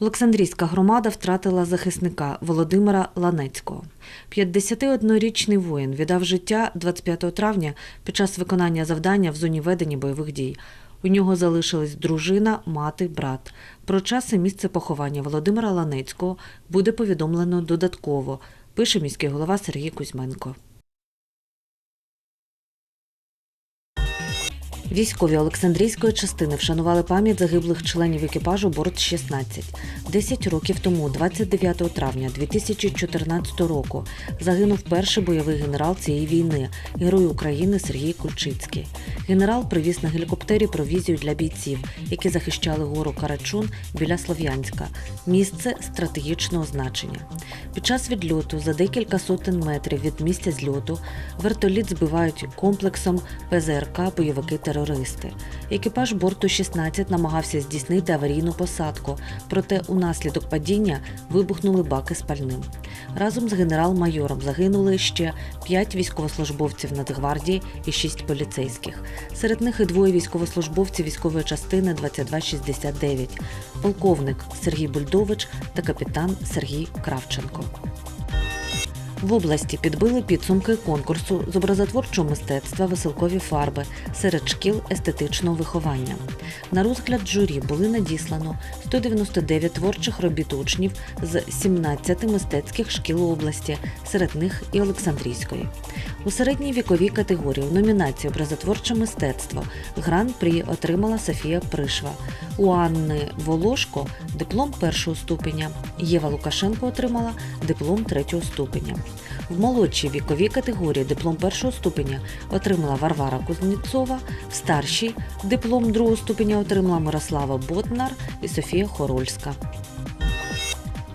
Олександрійська громада втратила захисника Володимира Ланецького. 51-річний воїн віддав життя 25 травня під час виконання завдання в зоні ведення бойових дій. У нього залишились дружина, мати, брат. Про час і місце поховання Володимира Ланецького буде повідомлено додатково, пише міський голова Сергій Кузьменко. Військові Олександрійської частини вшанували пам'ять загиблих членів екіпажу Борт-16. Десять років тому, 29 травня 2014 року, загинув перший бойовий генерал цієї війни, герой України Сергій Кульчицький. Генерал привіз на гелікоптері провізію для бійців, які захищали гору Карачун біля Слов'янська, місце стратегічного значення. Під час відльоту за декілька сотень метрів від місця зльоту вертоліт збивають комплексом ПЗРК бойовики-терористи. Екіпаж борту 16 намагався здійснити аварійну посадку, проте унаслідок падіння вибухнули баки з пальним. Разом з генерал-майором загинули ще 5 військовослужбовців Нацгвардії і 6 поліцейських. Серед них і двоє військовослужбовців військової частини 2269, полковник Сергій Бульдович та капітан Сергій Кравченко. В області підбили підсумки конкурсу з образотворчого мистецтва веселкові фарби серед шкіл естетичного виховання. На розгляд журі були надіслано 199 творчих робіт учнів з 17 мистецьких шкіл області, серед них і Олександрійської. У середній віковій категорії в номінації Образотворче мистецтво гран-прі отримала Софія Пришва. У Анни Волошко диплом першого ступеня. Єва Лукашенко отримала диплом третього ступеня. В молодшій віковій категорії диплом першого ступеня отримала Варвара Кузнєцова, в старшій диплом другого ступеня отримала Мирослава Ботнар і Софія Хорольська.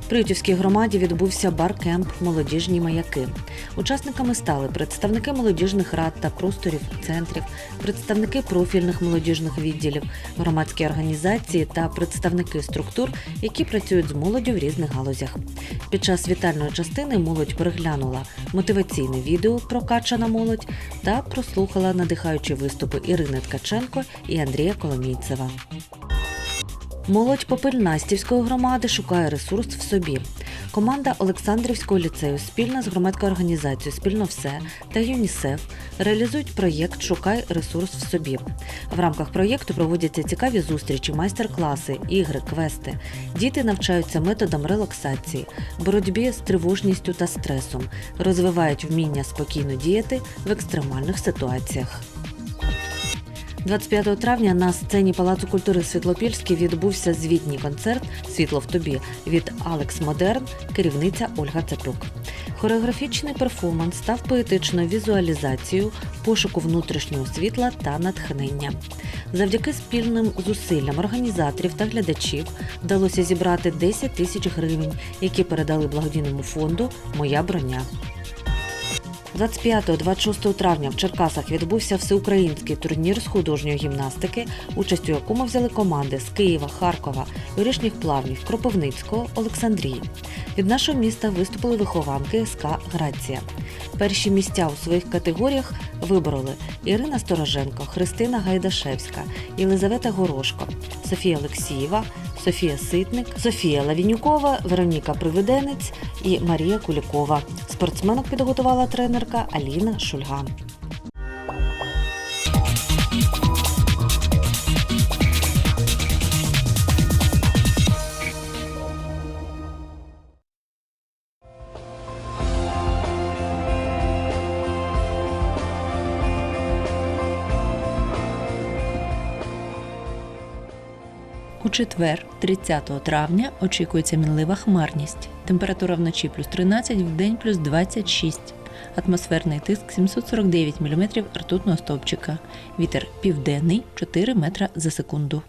Приютівській громаді відбувся бар-кемп Молодіжні маяки. Учасниками стали представники молодіжних рад та просторів центрів, представники профільних молодіжних відділів, громадські організації та представники структур, які працюють з молоддю в різних галузях. Під час вітальної частини молодь переглянула мотиваційне відео про качана молодь та прослухала надихаючі виступи Ірини Ткаченко і Андрія Коломійцева. Молодь Попельнастівської громади шукає ресурс в собі. Команда Олександрівського ліцею спільно з громадською організацією Спільно все та ЮНІСЕФ реалізують проєкт Шукай ресурс в собі. В рамках проєкту проводяться цікаві зустрічі, майстер-класи, ігри, квести. Діти навчаються методам релаксації, боротьбі з тривожністю та стресом, розвивають вміння спокійно діяти в екстремальних ситуаціях. 25 травня на сцені Палацу культури Світлопільський відбувся звітній концерт Світло в тобі від Алекс Модерн, керівниця Ольга Цеплюк. Хореографічний перформанс став поетичною візуалізацією пошуку внутрішнього світла та натхнення. Завдяки спільним зусиллям організаторів та глядачів вдалося зібрати 10 тисяч гривень, які передали благодійному фонду Моя броня. 25-26 травня в Черкасах відбувся всеукраїнський турнір з художньої гімнастики, участь у якому взяли команди з Києва, Харкова, Горішніх Плавнів, Кропивницького, Олександрії. Від нашого міста виступили вихованки СК Грація. Перші місця у своїх категоріях вибороли Ірина Стороженко, Христина Гайдашевська, Єлизавета Горошко, Софія Олексієва, Софія Ситник, Софія Лавінюкова, Вероніка Привиденець і Марія Кулікова. Спортсменок підготувала тренерка Аліна Шульга. У четвер, 30 травня, очікується мінлива хмарність. Температура вночі плюс 13, в день плюс 26. Атмосферний тиск 749 мм ртутного стовпчика. Вітер південний 4 метра за секунду.